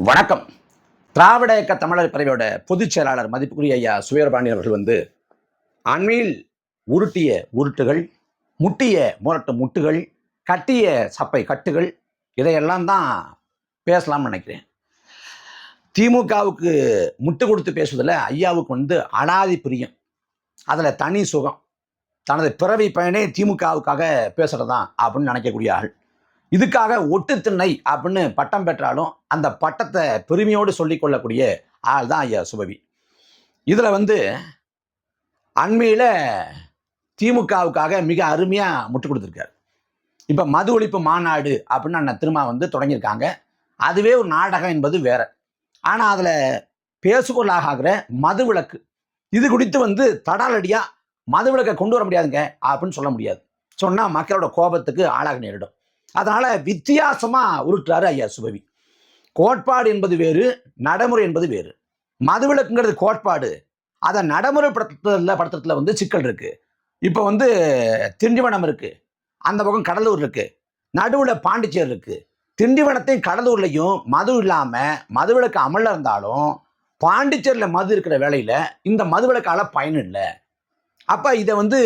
வணக்கம். திராவிட இயக்க தமிழர் பிரிவோட பொதுச் செயலாளர் மதிப்புக்குரிய ஐயா சுயர்பாண்டி அவர்கள் வந்து அண்மையில் உருட்டிய உருட்டுகள் முட்டிய முரட்டு முட்டுகள் கட்டிய சப்பை கட்டுகள் இதையெல்லாம் தான் பேசலாம்னு நினைக்கிறேன். திமுகவுக்கு முட்டு கொடுத்து பேசுவதில் ஐயாவுக்கு வந்து அனாதி பிரியம். அதில் தனி சுகம். தனது பிறவி பயனே திமுகவுக்காக பேசுகிறதான் அப்படின்னு நினைக்கக்கூடிய ஆள். இதுக்காக ஒட்டு திண்ணை அப்படின்னு பட்டம் பெற்றாலும் அந்த பட்டத்தை பெருமையோடு சொல்லிக் கொள்ளக்கூடிய ஆள் தான் ஐயா சுபவி. இதில் வந்து அண்மையில் திமுகவுக்காக மிக அருமையாக முட்டு கொடுத்துருக்காரு. இப்போ மது ஒழிப்பு மாநாடு அப்படின்னு அண்ணன் திருமா வந்து தொடங்கியிருக்காங்க. அதுவே ஒரு நாடகம் என்பது வேற. ஆனால் அதில் பேசுபொருளாக ஆகிற மது விளக்கு இது குறித்து வந்து தடாலடியாக மது விளக்கை கொண்டு வர முடியாதுங்க அப்படின்னு சொல்ல முடியாது. சொன்னால் மக்களோட கோபத்துக்கு ஆளாக நேரிடும். அதனால் வித்தியாசமாக உருட்டுறாரு ஐயா சுபவி. கோட்பாடு என்பது வேறு நடைமுறை என்பது வேறு. மதுவிலக்குங்கிறது கோட்பாடு. அதை நடைமுறைப்படுத்துறதுல படுத்துறதுல வந்து சிக்கல் இருக்கு. இப்போ வந்து திண்டிவனம் இருக்கு. அந்த பக்கம் கடலூர் இருக்கு. நடுவில் பாண்டிச்சேரி இருக்கு. திண்டிவனத்தையும் கடலூர்லையும் மது இல்லாமல் மதுவிலக்கு அமலில் இருந்தாலும் பாண்டிச்சேரியில் மது இருக்கிற வேலையில் இந்த மதுவிலக்கால பயன் இல்லை. அப்போ இதை வந்து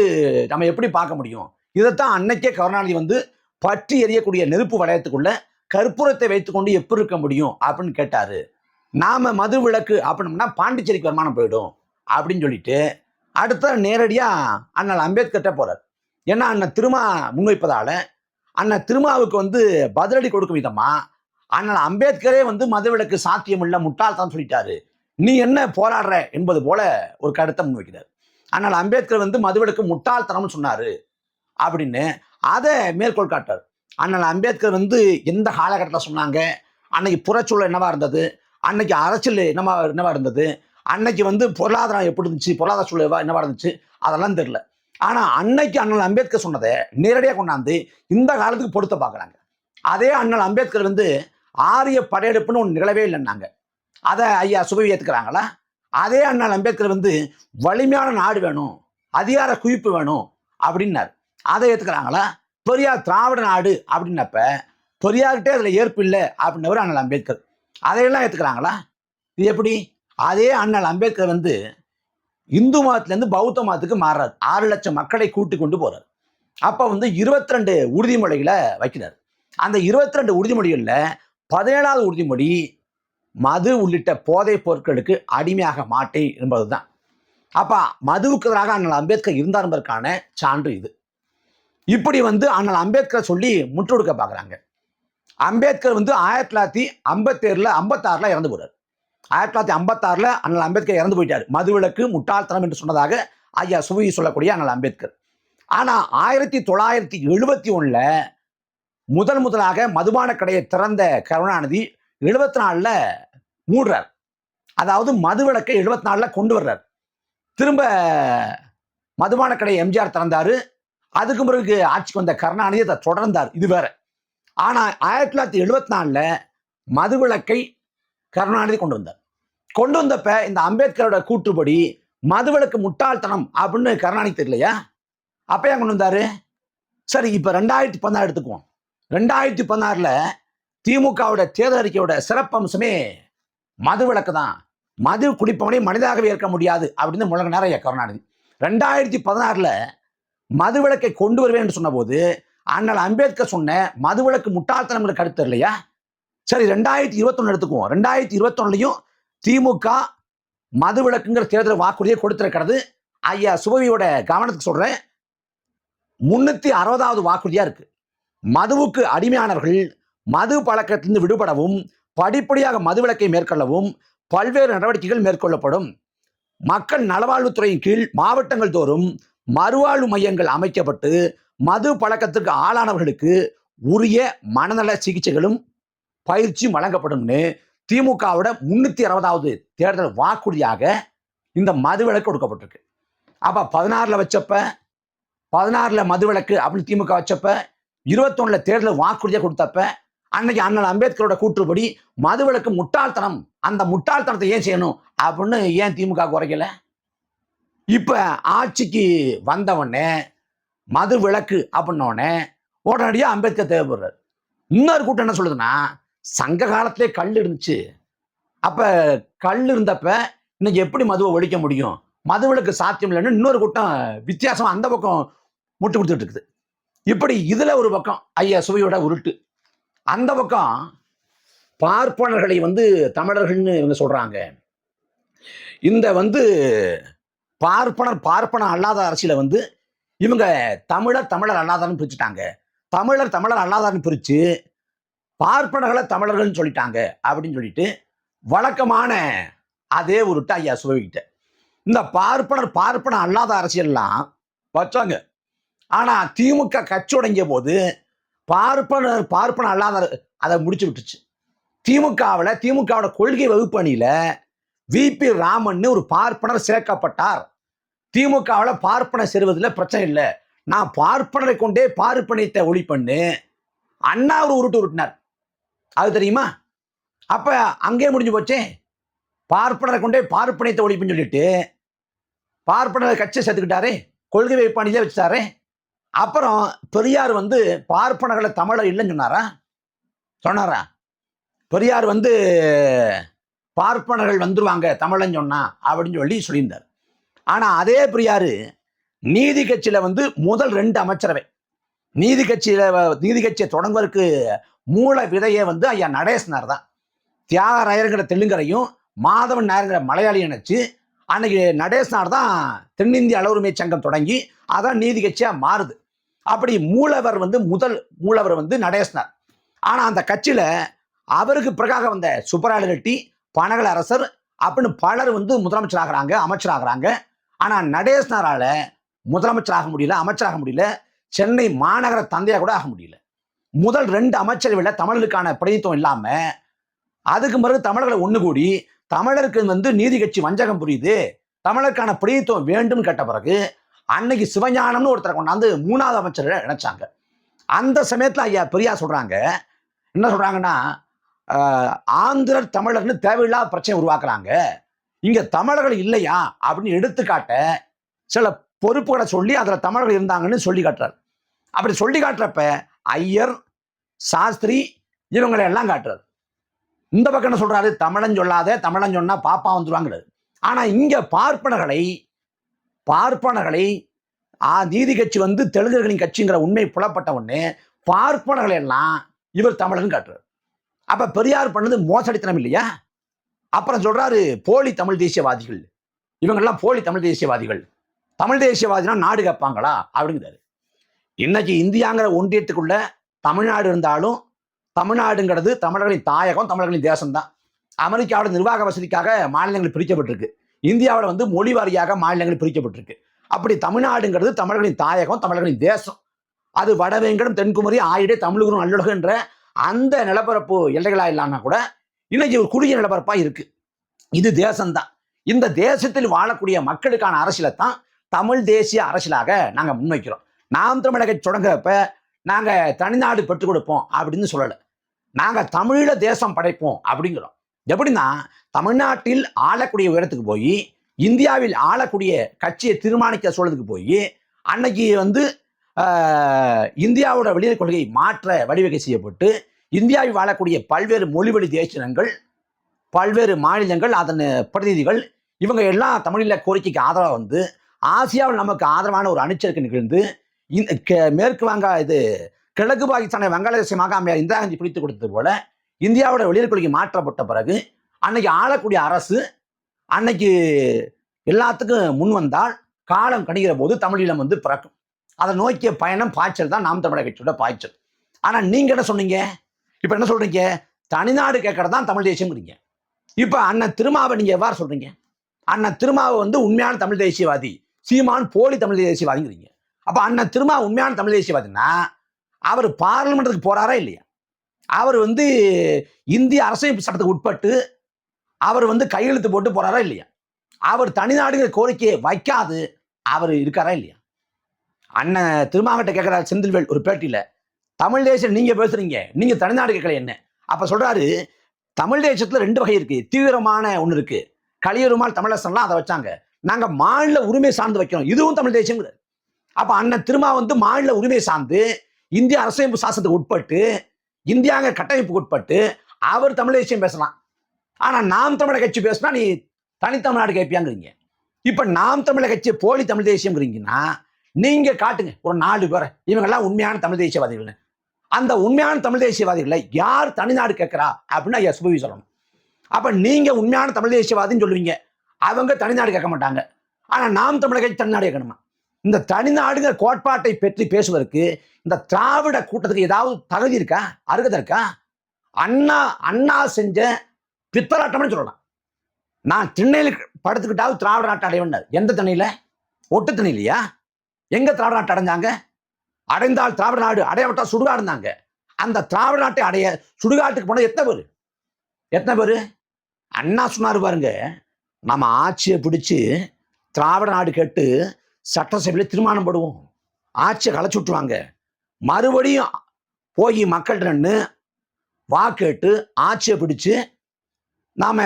நம்ம எப்படி பார்க்க முடியும்? இதைத்தான் அன்னைக்கே கருணாநிதி வந்து பற்றி எரியக்கூடிய நெருப்பு வளையத்துக்குள்ள கற்பூரத்தை வைத்துக்கொண்டு எப்படி இருக்க முடியும் அப்படின்னு கேட்டாரு. நாம மது விளக்கு அப்படின்னா பாண்டிச்சேரிக்கு வருமானம் போயிடும் அப்படின்னு சொல்லிட்டு அடுத்த நேரடியாக அண்ணல் அம்பேத்கர்ட்ட போறார். ஏன்னா அண்ணன் திருமா முன்வைப்பதால அண்ணன் திருமாவுக்கு வந்து பதிலடி கொடுக்கும் விதமா அண்ணல் அம்பேத்கரே வந்து மதுவிலக்கு சாத்தியம் இல்லை முட்டாள்தான் சொல்லிட்டாரு. நீ என்ன போராடுற என்பது போல ஒரு கருத்தை முன்வைக்கிறார். அண்ணல் அம்பேத்கர் வந்து மதுவிலக்கு முட்டாள்தனம்னு சொன்னாரு அப்படின்னு அதை மேற்கோள் காட்டார். அண்ணன் அம்பேத்கர் வந்து எந்த காலகட்டத்தில் சொன்னாங்க? அன்னைக்கு புறச்சூழல் என்னவா இருந்தது? அன்னைக்கு அரசியல் என்னவா என்னவா இருந்தது? அன்னைக்கு வந்து பொருளாதாரம் எப்படி இருந்துச்சு? பொருளாதார சூழல் என்னவா இருந்துச்சு? அதெல்லாம் தெரியல. ஆனால் அன்னைக்கு அண்ணல் அம்பேத்கர் சொன்னதை நேரடியாக கொண்டாந்து இந்த காலத்துக்கு பொருத்த பார்க்குறாங்க. அதே அண்ணல் அம்பேத்கர் வந்து ஆரிய படையெடுப்புன்னு ஒன்று நிகழவே இல்லைன்னாங்க. அதை ஐயா சுபவி ஏற்றுக்கிறாங்களா அதே அண்ணல் அம்பேத்கர் வந்து வலிமையான நாடு வேணும் அதிகார குவிப்பு வேணும் அப்படின்னாரு. அதை ஏற்றுக்கிறாங்களா பெரியார் திராவிட நாடு அப்படின்னப்ப பெரியார்கிட்டே அதில் ஏற்பு இல்லை அப்படின்னவர் அண்ணல் அம்பேத்கர். அதையெல்லாம் ஏற்றுக்கிறாங்களா இது எப்படி? அதே அண்ணல் அம்பேத்கர் வந்து இந்து மதத்துலேருந்து பௌத்த மதத்துக்கு மாறுறாரு. ஆறு லட்சம் மக்களை கூட்டி கொண்டு போகிறார் அப்போ வந்து இருபத்தி ரெண்டு உறுதிமொழிகளை வைக்கிறார். அந்த இருபத்தி ரெண்டு உறுதிமொழிகளில் பதினேழாவது உறுதிமொழி மது உள்ளிட்ட போதைப் பொருட்களுக்கு அடிமையாக மாட்டேன் என்பதுதான். அப்போ மதுவுக்கு எதிராக அண்ணல் அம்பேத்கர் இருந்தார் என்பதற்கான சான்று இது. இப்படி வந்து ஆனால் அம்பேத்கர் சொல்லி முற்று கொடுக்க பார்க்குறாங்க. அம்பேத்கர் வந்து ஆயிரத்தி தொள்ளாயிரத்தி ஐம்பத்தேழில் ஐம்பத்தாறில் இறந்து போகிறார் ஆயிரத்தி தொள்ளாயிரத்தி ஐம்பத்தாறில் அண்ணல் அம்பேத்கர் இறந்து போயிட்டார். மதுவிலக்கு முட்டாள்தனம் என்று சொன்னதாக ஐயா சுவை சொல்லக்கூடிய அண்ணல் அம்பேத்கர். ஆனால் ஆயிரத்தி தொள்ளாயிரத்தி எழுபத்தி ஒன்றில் முதல் முதலாக மதுபான கடையை திறந்த கருணாநிதி எழுபத்தி நாலில் மூடுறார். அதாவது மதுவிலக்கை எழுபத்தி நாலில் கொண்டு வர்றார். திரும்ப மதுபான கடை எம்ஜிஆர் திறந்தாரு. அதுக்கு பிறகு ஆட்சிக்கு வந்த கருணாநிதி அதை தொடர்ந்தார். இது வேற. ஆனா ஆயிரத்தி தொள்ளாயிரத்தி எழுபத்தி நாலுல மதுவிலக்கை கருணாநிதி கொண்டு வந்தார். கொண்டு வந்தப்ப இந்த அம்பேத்கரோட கூற்றுப்படி மதுவிலக்கு முட்டாள்தனம் அப்படின்னு கருணாநிதி தெரியலையா? அப்ப ஏன் கொண்டு வந்தாரு? சரி இப்ப ரெண்டாயிரத்தி பதினாறு எடுத்துக்குவோம். ரெண்டாயிரத்தி பதினாறுல திமுகவோட தேர்தல் அறிக்கையோட சிறப்பம்சமே மதுவிலக்கு தான். மது குடிப்பவனை மனிதாகவே இருக்க முடியாது அப்படின்னு முழங்கினார் நேரம் கருணாநிதி. ரெண்டாயிரத்தி பதினாறுல மதுவிலக்கை கொண்டு வருவேன் என்று சொன்னபோது அண்ணல் அம்பேத்கர் சொன்ன மதுவிலக்கு முட்டாள்தனம் கருத்து இல்லையா சரி ரெண்டாயிரத்தி இருபத்தொன்னு எடுத்துக்குவோம். ரெண்டாயிரத்தி இருபத்தொன்னுலையும் திமுக மதுவிலக்குங்கிற தேர்தல் வாக்குறுதியை கொடுத்திருக்கிறது. ஐயா சுபவியோட கவனத்துக்கு சொல்றேன். முன்னூத்தி அறுபதாவது வாக்குறுதியா இருக்கு. மதுவுக்கு அடிமையானவர்கள் மது பழக்கத்திலிருந்து விடுபடவும் படிப்படியாக மதுவிலக்கை மேற்கொள்ளவும் பல்வேறு நடவடிக்கைகள் மேற்கொள்ளப்படும். மக்கள் நலவாழ்வுத்துறையின் கீழ் மாவட்டங்கள் தோறும் மறுவாழ்வு மையங்கள் அமைக்கப்பட்டு மது பழக்கத்திற்கு ஆளானவர்களுக்கு உரிய மனநல சிகிச்சைகளும் பயிற்சியும் வழங்கப்படும்னு திமுகவோட முன்னூத்தி அறுபதாவது தேர்தல் வாக்குறுதியாக இந்த மதுவிலக்கு கொடுக்கப்பட்டிருக்கு. அப்ப பதினாறுல வச்சப்ப பதினாறுல மதுவிலக்கு அப்படின்னு திமுக வச்சப்ப இருபத்தொன்னுல தேர்தல் வாக்குறுதியாக கொடுத்தப்ப அன்னைக்கு அண்ணன் அம்பேத்கரோட கூற்றுப்படி மதுவிலக்கு முட்டாள்தனம் அந்த முட்டாள்தனத்தை ஏன் செய்யணும் அப்படின்னு ஏன் திமுக குறைக்கல? இப்ப ஆட்சிக்கு வந்தவொடனே மது விளக்கு அப்படின்னோடனே உடனடியாக அம்பேத்கர் தேவைப்படுறாரு. இன்னொரு கூட்டம் என்ன சொல்லுதுன்னா சங்க காலத்திலே கல் இருந்துச்சு. அப்ப கல் இருந்தப்ப இன்னைக்கு எப்படி மதுவை ஒழிக்க முடியும்? மதுவிலக்கு சாத்தியம் இல்லைன்னு இன்னொரு கூட்டம் வித்தியாசம் அந்த பக்கம் முட்டு கொடுத்துட்டு இருக்குது. இப்படி இதுல ஒரு பக்கம் ஐயா சுவையோட உருட்டு. அந்த பக்கம் பார்ப்பனர்களை வந்து தமிழர்கள்னு இவங்க சொல்றாங்க. இந்த வந்து பார்ப்பனர் பார்ப்பனர் அல்லாத அரசியலை வந்து இவங்க தமிழர் தமிழர் அல்லாதான்னு பிரிச்சுட்டாங்க. தமிழர் தமிழர் அல்லாதான்னு பிரிச்சு பார்ப்பனர்களை தமிழர்கள்னு சொல்லிட்டாங்க அப்படின்னு சொல்லிட்டு வழக்கமான அதே உருட்டு ஐயா சுவைகிட்ட இந்த பார்ப்பனர் பார்ப்பனர் அல்லாத அரசியல்லாம் வச்சாங்க. ஆனா திமுக கட்சி உடங்கிய போது பார்ப்பனர் பார்ப்பனர் அல்லாத அதை முடிச்சு விட்டுச்சு. திமுகவில் திமுகவோட கொள்கை வகுப்பணியில் விபி ராமன் ஒரு பார்ப்பனர் சேர்க்கப்பட்டார். திமுகவில் பார்ப்பனர் செல்வதில் பிரச்சனை இல்லை. நான் பார்ப்பனரை கொண்டே பார்ப்பனியத்தை ஒளி பண்ணு. அண்ணா ஒரு உருட்டு உருட்டினார். அது தெரியுமா? அப்போ அங்கே முடிஞ்சு போச்சே. பார்ப்பனரை கொண்டே பார்ப்பனியத்தை ஒழிப்புன்னு சொல்லிட்டு பார்ப்பனர் கட்சியை சேர்த்துக்கிட்டாரே கொள்கை வைப்பாணியிலே வச்சுட்டாரே. அப்புறம் பெரியார் வந்து பார்ப்பனர்களை தமிழர் இல்லைன்னு சொன்னாரா? சொன்னாரா? பெரியார் வந்து பார்ப்பனர்கள் வந்துருவாங்க தமிழன் சொன்னா அப்படின்னு சொல்லி சொல்லியிருந்தார். ஆனா அதே பெரியார் நீதி கட்சியில வந்து முதல் ரெண்டு அமைச்சரவை. நீதி கட்சியில நீதி கட்சியை தொடங்குவதற்கு மூல விதையே வந்து ஐயா நடேசனார் தான். தியாகராயருங்கிற தெலுங்கரையும் மாதவன் நாயருங்கிற மலையாளி நினைச்சு அன்னைக்கு நடேசனார் தான் தென்னிந்திய அளவுரிமை சங்கம் தொடங்கி அதான் நீதி கட்சியா மாறுது. அப்படி மூலவர் வந்து முதல் மூலவர் வந்து நடேசனார். ஆனா அந்த கட்சியில அவருக்கு பிறகாக வந்த சுப்பராயல் ரெட்டி பனகல அரசர் அப்படின்னு பலர் வந்து முதலமைச்சர் ஆகிறாங்க அமைச்சராகிறாங்க. ஆனால் நடேசனாரால் முதலமைச்சர் ஆக முடியல அமைச்சராக முடியல சென்னை மாநகர தந்தையாக கூட ஆக முடியல. முதல் ரெண்டு அமைச்சரவையில் தமிழர்களுக்கான பிரதித்துவம் இல்லாமல் அதுக்கு பிறகு தமிழர்களை ஒன்று கூடி தமிழருக்கு வந்து நீதி கட்சி வஞ்சகம் புரியுது தமிழருக்கான பிரதித்துவம் வேண்டும் கேட்ட பிறகு அன்னைக்கு சிவஞானம்னு ஒருத்தரை கொண்டாந்து மூணாவது அமைச்சர் நினைச்சாங்க அந்த சமயத்தில் ஐயா பெரியா சொல்கிறாங்க என்ன சொல்கிறாங்கன்னா ஆந்திரர் தமிழர்னு தேவையில்லாத பிரச்சனை உருவாக்குறாங்க. இங்க தமிழர்கள் இல்லையா? அப்படின்னு எடுத்துக்காட்ட சில பொறுப்புகளை சொல்லி அதுல தமிழர்கள் இருந்தாங்கன்னு சொல்லி காட்டுறாரு. அப்படி சொல்லி காட்டுறப்ப ஐயர் சாஸ்திரி இவங்களை எல்லாம் காட்டுறாரு. இந்த பக்கம் என்ன சொல்றாரு? தமிழன் சொல்லாத தமிழன் சொன்னா பாப்பா வந்துருவாங்கிறது ஆனா இங்க பார்ப்பனர்களை பார்ப்பனர்களை ஆ, நீதி கட்சி வந்து தெலுங்கர்களின் கட்சிங்கிற உண்மை புலப்பட்ட உடனே பார்ப்பனர்களை எல்லாம் இவர் தமிழன் காட்டுறாரு. அப்ப பெரியார் பண்ணது மோசடித்தனம் இல்லையா? அப்புறம் சொல்றாரு போலி தமிழ் தேசியவாதிகள். இவங்கெல்லாம் போலி தமிழ் தேசியவாதிகள். தமிழ் தேசியவாதினா நாடு கேட்பாங்களா அப்படிங்கிறாரு. இன்னைக்கு இந்தியாங்கிற ஒன்றியத்துக்குள்ள தமிழ்நாடு இருந்தாலும் தமிழ்நாடுங்கிறது தமிழர்களின் தாயகம் தமிழர்களின் தேசம்தான். அமெரிக்காவோட நிர்வாக வசதிக்காக மாநிலங்கள் பிரிக்கப்பட்டிருக்கு. இந்தியாவில் வந்து மொழி வாரியாக மாநிலங்கள் பிரிக்கப்பட்டிருக்கு. அப்படி தமிழ்நாடுங்கிறது தமிழர்களின் தாயகம் தமிழர்களின் தேசம். அது வடவேங்கடம் தென்குமரி ஆயிடே தமிழகம் நல்லுலகன்ற அந்த நிலப்பரப்பு எல்லைகளாக இல்லைன்னா கூட இன்னைக்கு ஒரு குடிய நிலப்பரப்பா இருக்கு. இது தேசம்தான். இந்த தேசத்தில் வாழக்கூடிய மக்களுக்கான அரசியலை தான் தமிழ் தேசிய அரசியலாக நாங்க முன்வைக்கிறோம். நாம் தமிழக தொடங்குறப்ப நாங்க தனிநாடு பெற்றுக் கொடுப்போம் அப்படின்னு சொல்லலை. நாங்க தமிழில் தேசம் படைப்போம் அப்படிங்கிறோம். எப்படின்னா தமிழ்நாட்டில் ஆளக்கூடிய உயரத்துக்கு போய் இந்தியாவில் ஆளக்கூடிய கட்சியை தீர்மானிக்க சூழலுக்கு போய் அன்னைக்கு வந்து இந்தியாவோட வெளியுறவு கொள்கையை மாற்ற வழிவகை செய்யப்பட்டு இந்தியாவில் வாழக்கூடிய பல்வேறு மொழிவழி தேசினங்கள் பல்வேறு மாநிலங்கள் அதன் பிரதிநிதிகள் இவங்க எல்லாம் தமிழில் கோரிக்கைக்கு ஆதரவாக வந்து ஆசியாவில் நமக்கு ஆதரவான ஒரு அணிச்சருக்கு நிகழ்ந்து இந்த மேற்கு வங்க இது கிழக்கு பாகிஸ்தானை வங்காளதேசமாக அம்மையார் இந்திரா காந்தி பிடித்து கொடுத்தது போல இந்தியாவோட வெளியுறவு கொள்கை மாற்றப்பட்ட பிறகு அன்னைக்கு ஆளக்கூடிய அரசு அன்னைக்கு எல்லாத்துக்கும் முன் வந்தால் காலம் கணிகிற போது தமிழீழம் வந்து பிறக்கும். அதை நோக்கிய பயணம் பாய்ச்சல் தான் நாம் தமிழக கட்சியோட பாய்ச்சல். ஆனால் நீங்கள் என்ன சொன்னீங்க? இப்போ என்ன சொல்றீங்க? தனிநாடு கேட்கறது தான் தமிழ் தேசியம்ங்கிறீங்க. இப்போ அண்ணன் திருமாவை நீங்க எவ்வாறு சொல்றீங்க? அண்ணன் திருமாவை வந்து உண்மையான தமிழ் தேசியவாதி. சீமான் போலி தமிழ் தேசியவாதிங்கிறீங்க. அப்போ அண்ணன் திருமா உண்மையான தமிழ் தேசியவாதினா அவர் பார்லிமெண்ட்டுக்கு போறாரா இல்லையா? அவர் வந்து இந்திய அரசியல் சட்டத்துக்கு உட்பட்டு அவர் வந்து கையெழுத்து போட்டு போறாரா இல்லையா? அவர் தனிநாடுங்கிற கோரிக்கையை வைக்காது அவர் இருக்காரா இல்லையா? அண்ணன் திருமாவட்ட கேட்கிறார் செந்தில்வேல் ஒரு பேட்டியில தமிழ் தேசம் நீங்க பேசுறீங்க. நீங்க தனிநாடு கேட்கல என்ன? அப்ப சொல்றாரு தமிழ் தேசத்துல ரெண்டு வகை இருக்கு. தீவிரமான ஒன்று இருக்கு. கலியருமாள் தமிழரசன்லாம் அதை வச்சாங்க. நாங்க மாநில உரிமை சார்ந்து வைக்கிறோம். இதுவும் தமிழ் தேசங்கிறார் அப்ப அண்ணன் திருமா வந்து மாநில உரிமை சார்ந்து இந்திய அரசியமைப்பு சாசனத்துக்கு உட்பட்டு இந்தியாங்க கட்டமைப்புக்கு உட்பட்டு அவர் தமிழ் தேசியம் பேசலாம். ஆனா நாம் தமிழக கட்சி பேசினா நீ தனித்தமிழ்நாடு கேட்பியாங்கிறீங்க இப்ப நாம் தமிழர் கட்சி போலி தமிழ் தேசியம்ங்கிறீங்கன்னா நீங்க காட்டுங்க. ஒரு நாலு பேரை. இவங்கெல்லாம் உண்மையான தமிழ் தேசியவாதிகள்னு. அந்த உண்மையான தமிழ் தேசியவாதிகளை யார் தனிநாடு கேட்குறா அப்படின்னு ஐயா சுபவி சொல்லணும். அப்ப நீங்க உண்மையான தமிழ் தேசியவாதின்னு சொல்லுவீங்க. அவங்க தனிநாடு கேட்க மாட்டாங்க. ஆனா நாம் தமிழக தனிநாடு கேட்கணுமா? இந்த தனிநாடுங்கிற கோட்பாட்டை பற்றி பேசுவதற்கு இந்த திராவிட கூட்டத்துக்கு ஏதாவது தகுதி இருக்கா? அருகதை இருக்கா? அண்ணா அண்ணா செஞ்ச பித்தலாட்டம்னு சொல்லலாம். நான் திண்ணையில் படுத்துக்கிட்டாவது திராவிட நாட்டை அடைவனார் எந்த தண்ணியில? ஒட்டு இல்லையா எங்க திராவிட நாட்டை அடைஞ்சாங்க? அடைந்தால் திராவிட நாடு அடையப்பட்டா சுடுகாடு இருந்தாங்க அந்த திராவிட நாட்டை அடைய சுடுகாட்டுக்கு போன எத்தனை பேர்? எத்தனை பேர்? அண்ணா சொன்னார் பாருங்க நம்ம ஆட்சியை பிடிச்சி திராவிட நாடு கேட்டு சட்டசபையில் தீர்மானம் போடுவோம். ஆட்சியை களைச்சு விட்டுருவாங்க. மறுபடியும் போய் மக்கள்கிட்ட நின்று வாக்கேட்டு ஆட்சியை பிடிச்சு நாம்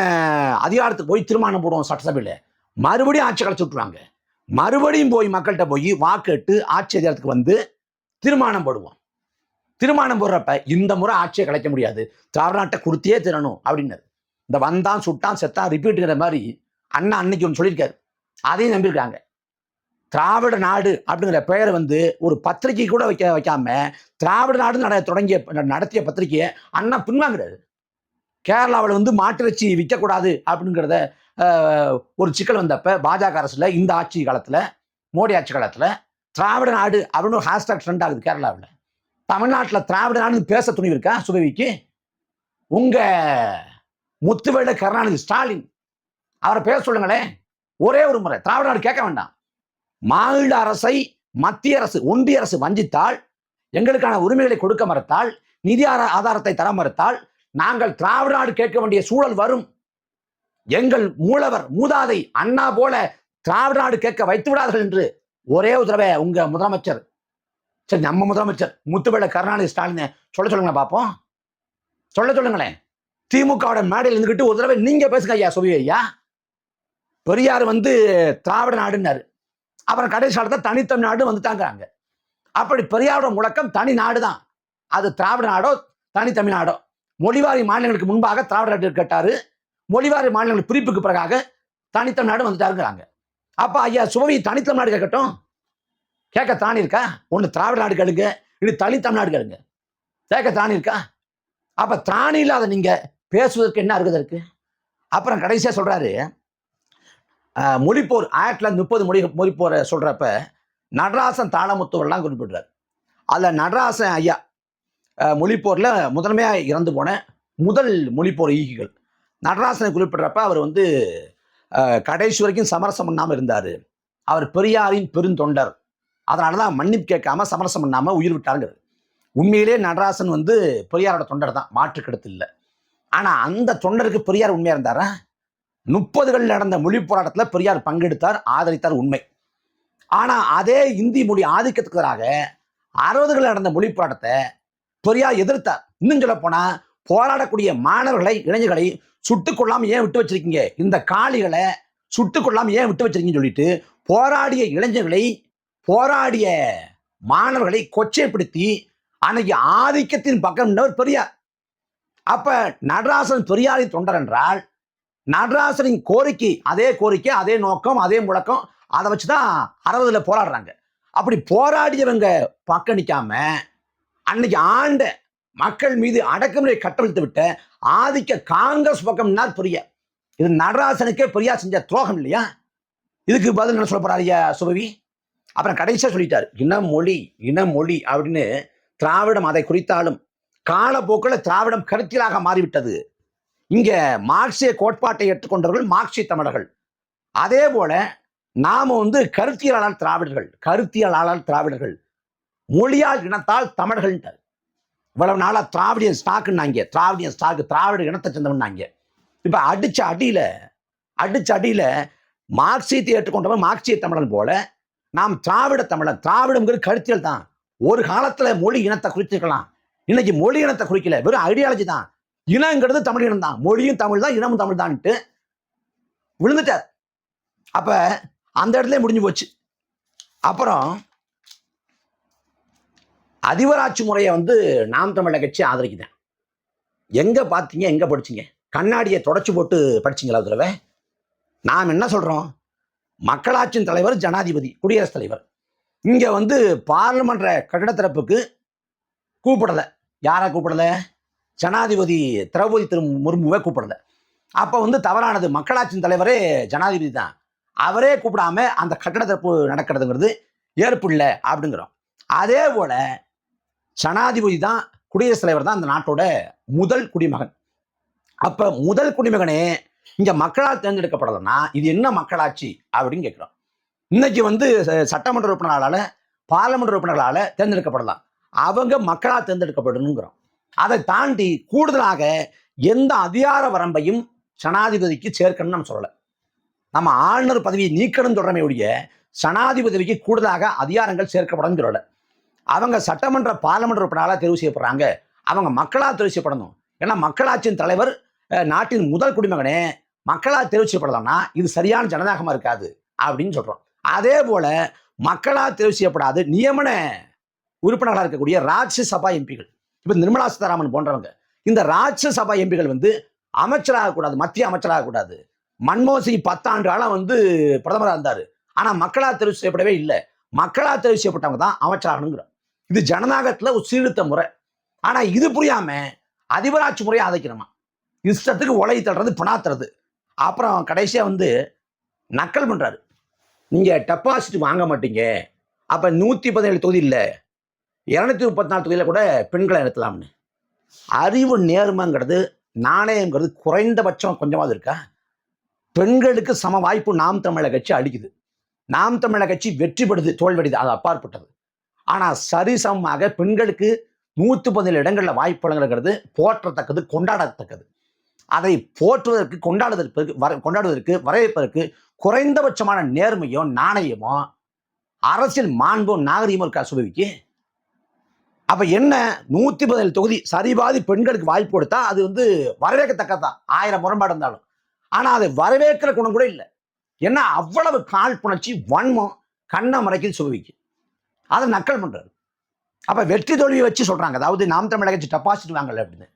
அதிகாரத்துக்கு போய் தீர்மானம் போடுவோம் சட்டசபையில். மறுபடியும் ஆட்சி களைச்சு விட்டுருவாங்க. மறுபடியும் போய் மக்கள்கிட்ட போய் வாக்கேட்டு ஆட்சி அதிகாரத்துக்கு வந்து தீர்மானம் போடுவோம். தீர்மானம் போடுறப்ப இந்த முறை ஆட்சியை கலைக்க முடியாது. திராவிட நாட்டை கொடுத்தே திறனும் அப்படின்னாரு. இந்த வந்தான் சுட்டான் செத்தான் ரிப்பீட்டுங்கிற மாதிரி அண்ணா அன்னைக்கு ஒன்று சொல்லியிருக்காரு. அதையும் நம்பியிருக்காங்க. திராவிட நாடு அப்படிங்கிற பெயரை வந்து ஒரு பத்திரிகை கூட வைக்க வைக்காம திராவிட நாடு நட தொடங்கிய நடத்திய பத்திரிகையை அண்ணா பின்வாங்கிறாரு. கேரளாவில் வந்து மாட்டிறைச்சி விற்கக்கூடாது அப்படிங்கிறத ஒரு சிக்கல் வந்தப்ப பாஜக அரசுல இந்த ஆட்சி காலத்தில் மோடி ஆட்சி காலத்தில் திராவிட நாடு அப்படின்னு ஒரு ஹேஷ்டாக் ட்ரெண்ட் ஆகுது கேரளாவில். தமிழ்நாட்டில் திராவிட நாடுன்னு பேச துணிவு இருக்கா சுபவிக்கு? உங்கள் முத்துவேல கருணாநிதி ஸ்டாலின் அவரை பேச சொல்லுங்களேன் ஒரே ஒரு முறை திராவிட நாடு கேட்க வேண்டாம். மாநில அரசை மத்திய அரசு ஒன்றிய அரசு வஞ்சித்தால் எங்களுக்கான உரிமைகளை கொடுக்க மறுத்தால் நிதி ஆதாரத்தை தர மறுத்தால் நாங்கள் திராவிட நாடு கேட்க வேண்டிய சூழல் வரும். எங்கள் மூலவர் மூதாதை அண்ணா போல திராவிட நாடு கேட்க வைத்து விடார்கள் என்று ஒரே ஒரு தடவை உங்க முதலமைச்சர் சரி நம்ம முதலமைச்சர் முத்துவேல கருணாநிதி ஸ்டாலின் சொல்ல சொல்லுங்களேன் பார்ப்போம். சொல்ல சொல்லுங்களேன். திமுகவோட மேடையில் இருந்துக்கிட்டு ஒரு தடவை நீங்க பேசுங்க ஐயா சொல்லி ஐயா. பெரியார் வந்து திராவிட நாடுன்னாரு. அப்புறம் கடைசி காலத்தை தனித்தமிழ்நாடு வந்துட்டாங்கிறாங்க. அப்படி பெரியாரோட முழக்கம் தனி நாடு தான் அது திராவிட நாடோ தனித்தமிழ்நாடோ மொழிவாரி மாநிலங்களுக்கு முன்பாக திராவிட நாடு கேட்டாரு. மொழிவாரி மாநிலங்கள் பிரிப்புக்கு பிறகாக தனித்தமிழ்நாடு வந்துட்டாருங்கிறாங்க. அப்ப ஐயா சுவை தனித்தமிழ்நாடு கேட்கட்டும். கேட்க தானே இருக்கா? ஒன்று திராவிட நாடு கேளுங்க இது தனித்தமிழ்நாடு கேளுங்க. கேட்க தானே இருக்கா? அப்ப தானி இல்லாத நீங்க பேசுவதற்கு என்ன இருக்குது இருக்கு? அப்புறம் கடைசியா சொல்றாரு மொழிப்போர் ஆயிரத்தி தொள்ளாயிரத்தி முப்பது மொழி மொழிப்போரை சொல்றப்ப நடராசன் தாளமுத்துவர்லாம் குறிப்பிடுறார் அதில் நடராசன் ஐயா மொழிப்போரில் முதன்மையாக இறந்து போன முதல் மொழிப்போர் ஈகிகள். நடராசனை குறிப்பிடுறப்ப அவர் வந்து கடைசி வரைக்கும் சமரசம் பண்ணாமல் இருந்தார். அவர் பெரியாரின் பெருந்தொண்டர். அதனால தான் மன்னிப்பு கேட்காம சமரசம் பண்ணாமல் உயிர் விட்டாருங்கிறது உண்மையிலே நடராசன் வந்து பெரியாரோட தொண்டர் தான் மாற்றுக்கெடுத்து இல்லை. ஆனால் அந்த தொண்டருக்கு பெரியார் உண்மையாக இருந்தாரா? முப்பதுகளில் நடந்த மொழி போராட்டத்தில் பெரியார் பங்கெடுத்தார் ஆதரித்தார் உண்மை. ஆனால் அதே இந்தி மொழி ஆதிக்கத்துக்கு எதிராக அறுபதுகளில் நடந்த மொழி போராட்டத்தை பெரியார் எதிர்த்தார். இன்னும் சொல்ல போனால் போராடக்கூடிய மாணவர்களை இளைஞர்களை சுட்டு கொள்ளாம ஏன் விட்டு வச்சிருக்கீங்க? இந்த காளிகளை சுட்டு கொள்ளாம ஏன் விட்டு வச்சிருக்கீங்கன்னு சொல்லிட்டு போராடிய இளைஞர்களை போராடிய மாணவர்களை கொச்சைப்படுத்தி அன்னைக்கு ஆதிக்கத்தின் பக்கம் ஒரு பெரியார். அப்ப நடராசன் பெரியாரின் தொண்டர் என்றால் நடராசனின் கோரிக்கை அதே கோரிக்கை அதே நோக்கம் அதே முழக்கம் அதை வச்சுதான் அறுபதுல போராடுறாங்க. அப்படி போராடியவங்க பக்கம் நிக்காம அன்னைக்கு ஆண்ட மக்கள் மீது அடக்குமுறை கட்டவிழ்த்து விட்ட ஆதிக்க காங்கிரஸ் பக்கம்னால் புரிய. இது நடராசனுக்கே பெரியா செஞ்ச துரோகம் இல்லையா? இதுக்கு பதில் என்ன சொல்ல போறாரு ஐயா சுபவி? அப்புறம் கடைசியா சொல்லிட்டார் இனம் மொழி அப்படின்னு திராவிடம் அதை குறித்தாலும் காலப்போக்கில் திராவிடம் கருத்தியலாக மாறிவிட்டது. இங்க மார்க்சிய கோட்பாட்டை ஏற்றுக்கொண்டவர்கள் மார்க்சிய தமிழர்கள். அதே போல நாம வந்து கருத்தியலாளர் திராவிடர்கள் கருத்தியலாளர் திராவிடர்கள். மொழியால் இனத்தால் தமிழர்கள் இவ்வளவு நாளாக திராவிடியன் ஸ்டாக்குன்னாங்க. திராவிடியன் ஸ்டாக்கு திராவிட இனத்தை சேர்ந்தவன்னாங்க. இப்போ அடிச்ச அடியில் அடிச்ச அடியில் மார்க்சியத்தை ஏற்றுக்கொண்டவன் மார்க்சிய தமிழன் போல நாம் திராவிட தமிழன் திராவிடம்ங்கிறது கருத்தியல் தான். ஒரு காலத்தில் மொழி இனத்தை குறிச்சிருக்கலாம். இன்னைக்கு மொழி இனத்தை குறிக்கல. வெறும் ஐடியாலஜி தான். இனங்கிறது தமிழ் இனம் தான். மொழியும் தமிழ் தான் இனமும் தமிழ் தான்ட்டு விழுந்துட்டார். அப்போ அந்த இடத்துல முடிஞ்சு போச்சு. அப்புறம் அதிபராட்சி முறையை வந்து நாம் தமிழக கட்சி ஆதரிக்குதேன் எங்கே பார்த்தீங்க எங்கே படிச்சீங்க? கண்ணாடியை தொடச்சி போட்டு படிச்சீங்களா தடவை? நாம் என்ன சொல்கிறோம் மக்களாட்சியின் தலைவர் ஜனாதிபதி குடியரசுத் தலைவர். இங்கே வந்து பார்லிமெண்ட் கட்டிட திறப்புக்கு கூப்பிடலை. யாரை கூப்பிடலை? ஜனாதிபதி திரௌபதி திரு முர்முவை கூப்பிடலை. அப்போ வந்து தவறானது. மக்களாட்சியின் தலைவரே ஜனாதிபதி தான். அவரே கூப்பிடாம அந்த கட்டட திறப்பு நடக்கிறதுங்கிறது ஏற்பு இல்லை அப்படிங்கிறோம். அதே போல் ஜனாதிபதி தான் குடியரசுத் தலைவர் தான் அந்த நாட்டோட முதல் குடிமகன். அப்ப முதல் குடிமகனே இங்க மக்களால் தேர்ந்தெடுக்கப்படலைன்னா இது என்ன மக்களாட்சி அப்படின்னு கேட்கிறோம். இன்னைக்கு வந்து சட்டமன்ற உறுப்பினர்களால பாராளுமன்ற உறுப்பினர்களால தேர்ந்தெடுக்கப்படலாம். அவங்க மக்களால் தேர்ந்தெடுக்கப்படணுங்கிறோம். அதை தாண்டி கூடுதலாக எந்த அதிகார வரம்பையும் சனாதிபதிக்கு சேர்க்கணும்னு நம்ம சொல்லலை. நம்ம ஆளுநர் பதவியை நீக்கணும் தொடர்மையுடைய சனாதிபதிக்கு கூடுதலாக அதிகாரங்கள் சேர்க்கப்படணும்னு சொல்லலை. அவங்க சட்டமன்ற பாராளுமன்ற உறுப்பினராக தெரிவு செய்யப்படுறாங்க. அவங்க மக்களால் தெரிவு செய்யப்படணும். ஏன்னா மக்களாட்சியின் தலைவர் நாட்டின் முதல் குடிமகனே மக்களால் தெரிவு செய்யப்படலாம்னா இது சரியான ஜனநாயகமாக இருக்காது அப்படின்னு சொல்கிறோம் அதே போல மக்களால் தெரிவு செய்யப்படாது நியமன உறுப்பினர்களாக இருக்கக்கூடிய ராஜ்யசபா எம்பிகள். இப்போ நிர்மலா சீதாராமன் போன்றவங்க. இந்த ராஜ்யசபா எம்பிகள் வந்து அமைச்சராக கூடாது மத்திய அமைச்சராக கூடாது. மன்மோகன் சிங் பத்தாண்டு காலம் வந்து பிரதமராக இருந்தார். ஆனால் மக்களால் தெரிவு செய்யப்படவே இல்லை. மக்களால் தெரிவு செய்யப்பட்டவங்க தான் அமைச்சராகணுங்கிறோம் இது ஜனநாயகத்தில் ஒரு சீர்திருத்த முறை. ஆனால் இது புரியாம அதிபராட்சி முறையை அதைக்கணுமா இஷ்டத்துக்கு உலகி தள்ளுறது பிணாத்துறது. அப்புறம் கடைசியாக வந்து நக்கல் பண்ணுறாரு நீங்கள் டெபாசிட் வாங்க மாட்டீங்க. அப்போ நூற்றி பதினேழு தொகுதி இல்லை. இரநூத்தி முப்பத்தி நாலு தொகுதியில் கூட பெண்களை நிறுத்தலாம்னு. அறிவு நேர்மைங்கிறது நாணயங்கிறது குறைந்தபட்சம் கொஞ்சமாவது இருக்கா? பெண்களுக்கு சம வாய்ப்பு நாம் தமிழக கட்சி அடிக்குது நாம் தமிழக கட்சி வெற்றி பெறுது தோல்வடிது அது அப்பாற்பட்டது. ஆனால் சரிசமமாக பெண்களுக்கு நூற்று பதினேழு இடங்களில் வாய்ப்பு வழங்குறது போற்றத்தக்கது கொண்டாடத்தக்கது. அதை போற்றுவதற்கு கொண்டாடுவதற்கு வர கொண்டாடுவதற்கு வரவேற்பதற்கு குறைந்தபட்சமான நேர்மையோ நாணயமோ அரசியல் மாண்போ நாகரீகமோ இருக்கா சுபவிக்கு? அப்ப என்ன நூத்தி பதினேழு தொகுதி சரிபாதி பெண்களுக்கு வாய்ப்பு கொடுத்தா அது வந்து வரவேற்கத்தக்கதான் ஆயிரம் முரண்பாடு இருந்தாலும். ஆனா அதை வரவேற்கிற குணம் கூட இல்லை. ஏன்னா அவ்வளவு காழ்ப்புணர்ச்சி வன்மம் கண்ணை மறைக்குது சுபவிக்கு. அதை நக்கல் பண்ணுறாரு அப்போ வெற்றி தோல்வியை வச்சு சொல்கிறாங்க அதாவது நாம் தமிழக கட்சி டெபாசிட் வாங்கல அப்படின்னு.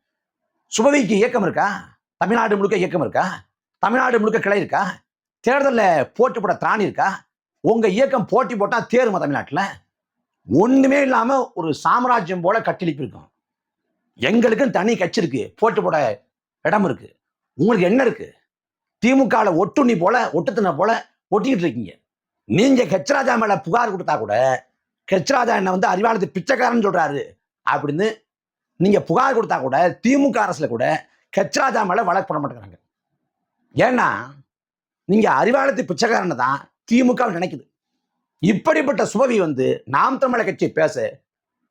சுபவிக்கு இயக்கம் இருக்கா? தமிழ்நாடு முழுக்க இயக்கம் இருக்கா? தமிழ்நாடு முழுக்க கிளை இருக்கா? தேர்தலில் போட்டி போட திராணி இருக்கா? உங்கள் இயக்கம் போட்டி போட்டால் தேருமா தமிழ்நாட்டில்? ஒன்றுமே இல்லாமல் ஒரு சாம்ராஜ்யம் போல கட்டளிப்பு இருக்கும். எங்களுக்கும் தனி கட்சி இருக்கு. போட்டு போட இடம் இருக்கு. உங்களுக்கு என்ன இருக்கு? திமுகவில் ஒட்டுண்ணி போல ஒட்டுத்தின போல ஒட்டிக்கிட்டு இருக்கீங்க. நீங்கள் கச்சராஜா மேலே புகார் கொடுத்தா கூட கெச்ராஜா என்னை வந்து அறிவாளத்து பிச்சைக்காரன் சொல்றாரு. அப்படின்னு நீங்க புகார் கொடுத்தா கூட திமுக அரசுல கூட கெச்ராஜா மேல வழக்கு போட மாட்டேங்கிறாங்க. ஏன்னா நீங்க அறிவாளத்து பிச்சைக்காரனை தான் திமுக நினைக்குது. இப்படிப்பட்ட சுபவி வந்து நாம் தமிழர் கட்சி பேச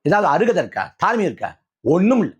ஏதாவது அருகதை இருக்கா? தாழ்மை இருக்கா? ஒண்ணும் இல்லை.